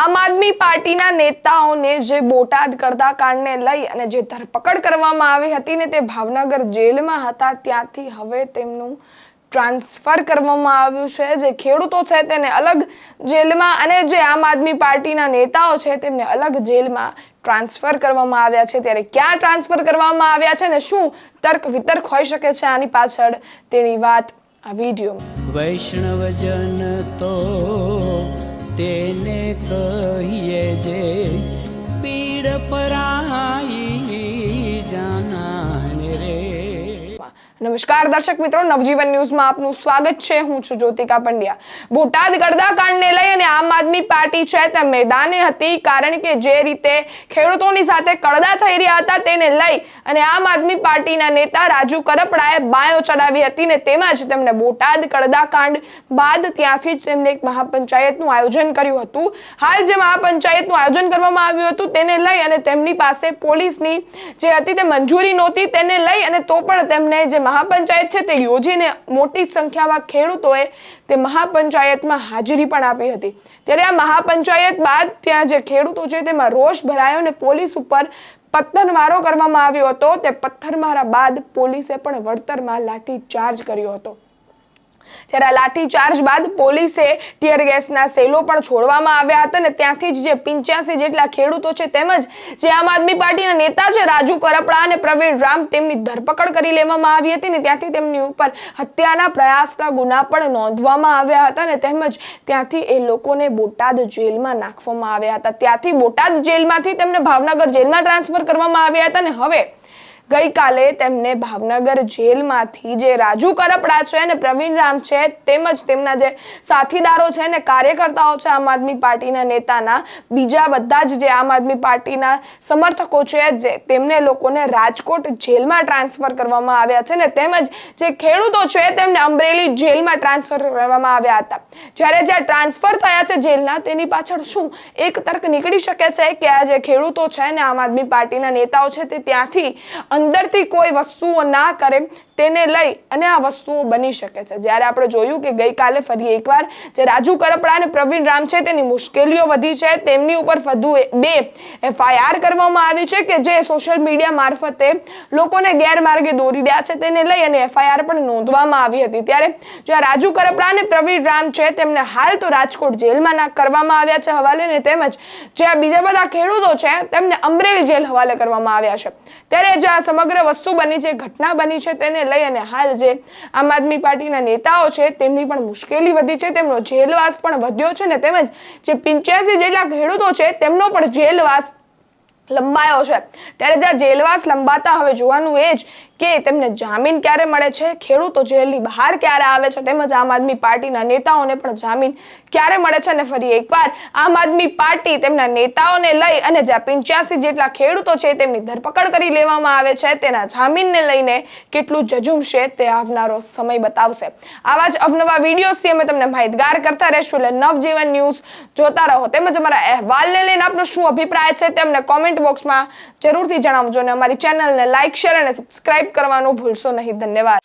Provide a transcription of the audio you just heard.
આમ આદમી પાર્ટીના નેતાઓને જે બોટાદ કરતા કાંડને લઈ અને જે ધરપકડ કરવામાં આવી હતી ને તે ભાવનગર જેલમાં હતા, ત્યાંથી હવે તેમનું ટ્રાન્સફર કરવામાં આવ્યું છે. જે ખેડૂતો છે તેને અલગ જેલમાં અને જે આમ આદમી પાર્ટીના નેતાઓ છે તેમને અલગ જેલમાં ટ્રાન્સફર કરવામાં આવ્યા છે. ત્યારે ક્યાં ટ્રાન્સફર કરવામાં આવ્યા છે ને શું તર્ક વિતર્ક હોઈ શકે છે આની પાછળ તેની વાત આ વિડીયોમાં. વૈષ્ણવજન તો કહીએ જે પીડ પરાઈ નમસ્કાર દર્શક મિત્રો, નવજીવન ન્યૂઝમાં આપનું સ્વાગત છે. હું છું જ્યોતિકા પંડ્યા. બોટાદ ગરદા કાંડને લઈ અને આમ આદમી પાર્ટી છે તે મેદાને હતી, કારણ કે જે રીતે ખેડૂતોની સાથે કડદા થઈ રહ્યા હતા તેને લઈ અને આમ આદમી પાર્ટીના નેતા રાજુ કરપડાએ બાયો ચડાવી હતી ને તેમાં જ તેમણે બોટાદ કડદા કાંડ બાદ ત્યાંથી જ તેમને એક મહાપંચાયતનું આયોજન કર્યું હતું. હાલ જે મહાપંચાયતનું આયોજન કરવામાં આવ્યું હતું તેને લઈ અને તેમની પાસે પોલીસની જે હતી તે મંજૂરી નહોતી, તેને લઈ અને તો પણ તેમને જે મહાપંચાયત છે તે યોજીને મોટી સંખ્યામાં ખેડૂતોએ તે મહાપંચાયતમાં હાજરી પણ આપી હતી. ત્યારે આ મહાપંચાયત બાદ ત્યાં જે ખેડૂતો છે તેમાં રોષ ભરાયો અને પોલીસ ઉપર પથ્થરમારો કરવામાં આવ્યો હતો. તે પથ્થરમારા બાદ પોલીસે પણ વળતરમાં લાઠી ચાર્જ કર્યો હતો. ત્યારે આ લાઠીચાર્જ બાદ પોલીસે ટીયર ગેસના સેલો પણ છોડવામાં આવ્યા હતા અને ત્યાંથી જ જે પિંચ્યાસી જેટલા ખેડૂતો છે તેમજ જે આમ આદમી પાર્ટીના નેતા છે, રાજુ કરપડા અને પ્રવીણ રામ, તેમની ધરપકડ કરી લેવામાં આવી હતી ને ત્યાંથી તેમની ઉપર હત્યાના પ્રયાસના ગુના પણ નોંધવામાં આવ્યા હતા ને તેમજ ત્યાંથી એ લોકોને બોટાદ જેલમાં નાખવામાં આવ્યા હતા. ત્યાંથી બોટાદ જેલમાંથી તેમને ભાવનગર જેલમાં ટ્રાન્સફર કરવામાં આવ્યા હતા અને હવે ગઈકાલે તેમને ભાવનગર જેલમાંથી જે રાજુ કરપડા છે અને પ્રવીણ રામ છે, તેમજ તેમના જે સાથીદારો છે ને કાર્યકર્તાઓ છે આમ આદમી પાર્ટીના નેતાના, બીજા બધા જ જે આમ આદમી પાર્ટીના સમર્થકો છે, જે તેમને લોકોને રાજકોટ જેલમાં ટ્રાન્સફર કરવામાં આવ્યા છે ને તેમજ જે ખેડૂતો છે તેમને અમરેલી જેલમાં ટ્રાન્સફર કરવામાં આવ્યા હતા. જ્યારે જે ટ્રાન્સફર થયા છે જેલના, તેની પાછળ શું એક તર્ક નીકળી શકે છે કે આ જે ખેડૂતો છે ને આમ આદમી પાર્ટીના નેતાઓ છે તે ત્યાંથી અંદરથી કોઈ વસ્તુઓ ના કરે તેને લઈ અને આ વસ્તુઓ બની શકે છે. જ્યારે આપણે જોયું કે ગઈકાલે ફરી એકવાર જે રાજુ કરપડા અને પ્રવીણ રામ છે, તેની મુશ્કેલીઓ વધી છે, તેમની ઉપર વધુ બે એફઆઈઆર કરવામાં આવી છે કે જે સોશિયલ મીડિયા મારફતે લોકોને ગેરમાર્ગે દોરી રહ્યા છે, તેને લઈ અને એફઆઈઆર પણ નોંધવામાં આવી હતી. ત્યારે જે આ રાજુ કરપડા અને પ્રવીણ રામ છે, તેમને હાલ તો રાજકોટ જેલમાં કરવામાં આવ્યા છે હવાલે ને તેમજ જે આ બીજા બધા ખેડૂતો છે, તેમને અમરેલી જેલ હવાલે કરવામાં આવ્યા છે. ત્યારે જે આ સમગ્ર વસ્તુ બની છે ઘટના બની છે, તેને લઈ અને હાલ જે આમ આદમી પાર્ટીના નેતાઓ છે, તેમની પણ મુશ્કેલી વધી છે, તેમનો જેલવાસ પણ વધ્યો છે ને તેમજ જે પિંચ્યાસી જેટલા ખેડૂતો છે, તેમનો પણ જેલવાસ લંબાયો છે. ત્યારે જ્યાં જેલવાસ લંબાતા હવે જોવાનું એ જ કે તેમને જામીન ક્યારે મળે છે? ખેડૂતો જેલની બહાર ક્યારે આવે છે? તેમજ આમ આદમી પાર્ટીના નેતાઓને પણ જામીન ક્યારે મળે છે? અને ફરી એકવાર આમ આદમી પાર્ટી તેમના નેતાઓને લઈ અને જ્યાં પંચ્યાસી જેટલા ખેડૂતો છે તેમની ધરપકડ કરી લેવામાં આવે છે, તેના જામીનને લઈને કેટલું જજુમશે તે આવનારો સમય બતાવશે. આવા જ અવનવા વિડીયોઝથી અમે તમને માહિતગાર કરતા રહેશું. એટલે નવજીવન ન્યૂઝ જોતા રહો. તેમજ અમારા અહેવાલને લઈને આપનો શું અભિપ્રાય છે તે અમને કોમેન્ટ બોક્સમાં જરૂરથી જણાવજો અને અમારી ચેનલને લાઇક શેર અને સબસ્ક્રાઇબ કરવાનું ભૂલશો નહીં. ધન્યવાદ.